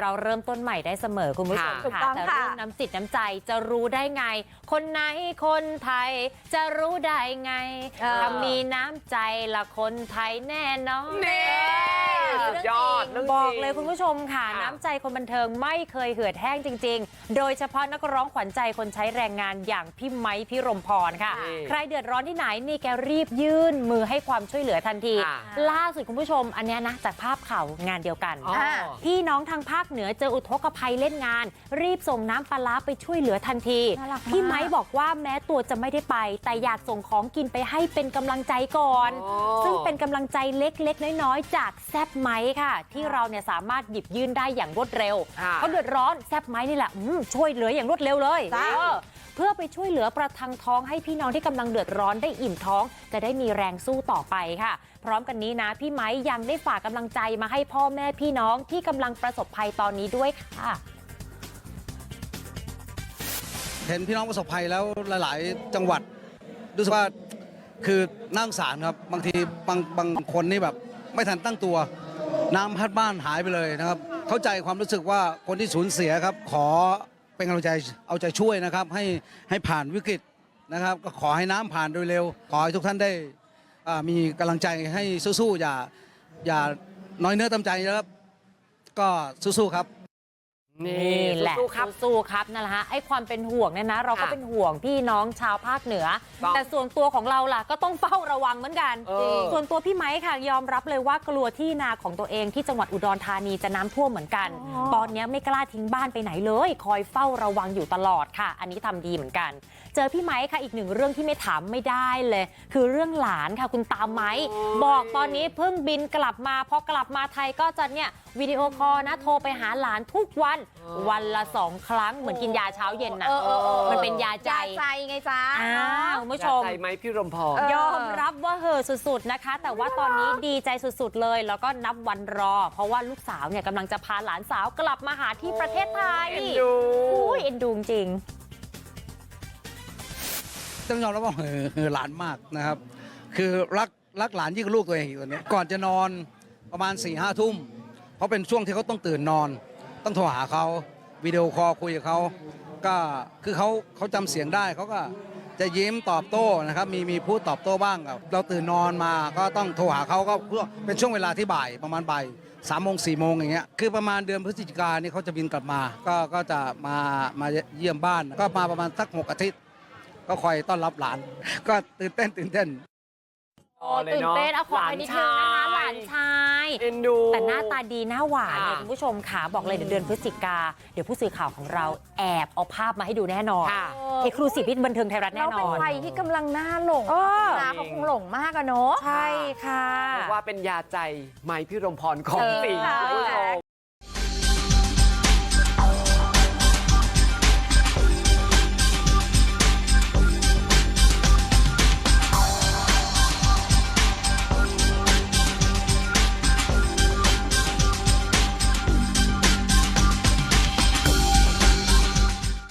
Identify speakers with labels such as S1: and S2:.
S1: เราเริ่มต้นใหม่ได้เสมอคุณผู้ชม
S2: ค่ะถูก
S1: ค่ะ
S2: ต้อง
S1: แต่
S2: ค่ะ
S1: เรื่องน้ำจิตน้ำใจจะรู้ได้ไง คนไหนคนไทยจะรู้ได้ไง
S2: เออ
S1: ถ้ามีน้ำใจละคนไทยแน่นอน
S3: นี่
S1: เสุ
S3: ดยอดเรื่องจริง
S1: บอกเลยคุณผู้ชมค่ะ
S3: ค่ะ
S1: น้ำใจคนบันเทิงไม่เคยเหือดแห้งจริง ๆ โดยเฉพาะนักร้องขวัญใจคนใช้แรงงานอย่างพี่ไม้พี่รมพรค่ะ
S3: นี่
S1: ใครเดือดร้อนที่ไหนนี่แกรีบยื่นมือให้ความช่วยเหลือทันที
S3: ค่ะ
S1: ล่าสุดคุณผู้ชมอันเนี้ยนะจากภาพข่าวงานเดียวกัน
S3: อ๋อ
S1: พี่น้องทางภาคเหนือเจออุทกภัยเล่นงาน รีบส่งน้ำปลาร้าไปช่วยเหลือทันที
S2: น่ารักมาก
S1: พี่ไม้บอกว่าแม้ตัวจะไม่ได้ไป แต่อยากส่งของกินไปให้เป็นกำลังใจก่อน
S3: โอ้
S1: ซึ่งเป็นกำลังใจเล็กๆ น้อยๆ จากแซบไม้ค่ะ ที่เราเนี่ยสามารถหยิบยื่นได้อย่างรวดเร็ว
S3: ค่ะ
S1: เขาเดือดร้อนแซบไม้นี่แหละอืมช่วยเหลืออย่างรวดเร็วเลย
S2: จ้า
S1: เออ เพื่อไปช่วยเหลือประทังท้องให้พี่น้องที่กำลังเดือดร้อนได้อิ่มท้อง จะได้มีแรงสู้ต่อไปค่ะ พร้อมกันนี้นะ พี่ไม้ยังได้ฝากกำลังใจมาให้พ่อแม่พี่น้องที่กำลังประสบภัยตอนนี้ด้วยค่ะ
S4: เห็นพี่น้องประสบภัยแล้วหลาย ๆ จังหวัดรู้สึกว่าคือน่าสงสารครับบางทีบางบางคนนี่แบบไม่ทันตั้งตัว น้ำพัดบ้านหายไปเลยนะครับ เข้าใจความรู้สึกว่าคนที่สูญเสียครับ ขอ เป็นกำลังใจเอาใจช่วยนะครับให้ให้ผ่านวิกฤตนะครับ ก็ขอให้น้ำผ่านโดยเร็ว ขอให้ทุกท่านได้อ่ามีกำลังใจให้สู้ๆอย่าอย่าน้อยเนื้อตำใจนะครับ ก็สู้ๆครับ
S3: นี่
S1: นี่แหละ
S3: สู้ๆครับ
S1: สู้ๆครับนั่นแหละฮะไอ้ความเป็นห่วงเนี่ยนะ เราก็
S3: ค่ะ
S1: เป็นห่วงพี่น้องชาวภาคเหนือ
S3: ต้อง
S1: แต่ส่วนตัวของเราล่ะก็ต้องเฝ้าระวังเหมือนกัน
S3: เออ
S1: ส่วนตัวพี่ไม้ค่ะยอมรับเลยว่ากลัวที่นาของตัวเองที่จังหวัดอุดรธานีจะน้ำท่วมเหมือนกัน
S2: อ๋อ
S1: ตอนนี้ไม่กล้าทิ้งบ้านไปไหนเลย คอยเฝ้าระวังอยู่ตลอดค่ะ อันนี้ทำดีเหมือนกัน เจอพี่ไม้ค่ะอีกหนึ่งเรื่องที่ไม่ถามไม่ได้เลย คือเรื่องหลานค่ะคุณตามไม้
S3: โอ้ย
S1: บอกตอนนี้เพิ่งบินกลับมาพอกลับมาไทยก็จะเนี่ยวิดีโอคอลนะโทรไปหาหลานทุกวันวันละสองครั้งเหมือนกินยาเช้าเย็นน่ะ
S2: เออเออเออ
S1: มันเป็นยาใจ
S2: ยาใจไงจ๊ะ
S1: อ้าวคุณผู้ช
S3: อย่ามใจไหมพี่รมพร
S2: เออ
S1: ยอมรับว่าเหอะสุดๆนะคะ แต่ว่าตอนนี้ดีใจสุดๆเลย แล้วก็นับวันรอ เพราะว่าลูกสาวเนี่ยกำลังจะพาหลานสาวกลับมาหาที่ประเทศไทย
S3: เอ็นดู
S1: อุ้ยเอ็นดูจริง
S4: ต้องยอมรับว่าเหอะเหอะหลานมากนะครับ คือรักรักหลานยิ่งกว่าลูกตัวเองอีกตอนนี้ก่อนจะนอนประมาณ4ี่ห้าทุ่มเพราะเป็นช่วงที่เขาต้องตื่นนอน ต้องโทรหาเขาวิดีโอคอลคุยกับเขาก็คือเขาเขาจำเสียงได้เขาก็จะยิ้มตอบโต้นะครับ มีมีพูดตอบโต้บ้างครับเราตื่นนอนมาก็ต้องโทรหาเขาก็เพื่อเป็นช่วงเวลาที่บ่ายประมาณบ่ายสามโมงสี่โมงอย่างเงี้ยคือประมาณเดือนพฤศจิกายนนี่เขาจะบินกลับมา ก็ก็จะมามาเยี่ยมบ้าน ก็มาประมาณสักหกอาทิตย์ ก็คอยต้อนรับหลาน ก็ตื่นเต้นตื่นเต้น
S1: ๆโอ้ตื่นเต้นเอาขอไปนิดนึงนะคะหลานชาย
S3: เอ็นดู
S1: แต่หน้าตาดีหน้าหวานเนี่ย
S3: ค่ะ
S1: คุณผู้ชมค่ะบอกเลยเดี๋ยวเดือนพฤศจิกา เดี๋ยวผู้สื่อข่าวของเราแอบเอาภาพมาให้ดูแน่นอน
S3: ค่ะ
S1: เอกลูซีฟที่บันเทิงไทยรัฐแน่
S2: เรา
S1: น
S2: เป็น
S1: อน
S2: วัยที่กำลังน่าหลง
S1: เออ
S2: ตาเขาคงหลงมากอะเนาะ
S1: ใช่ค่ะ
S3: เรียกว่าเป็นยาใจไหมพี่รมพรของ
S2: เออ
S3: จริงคุณผู้ชม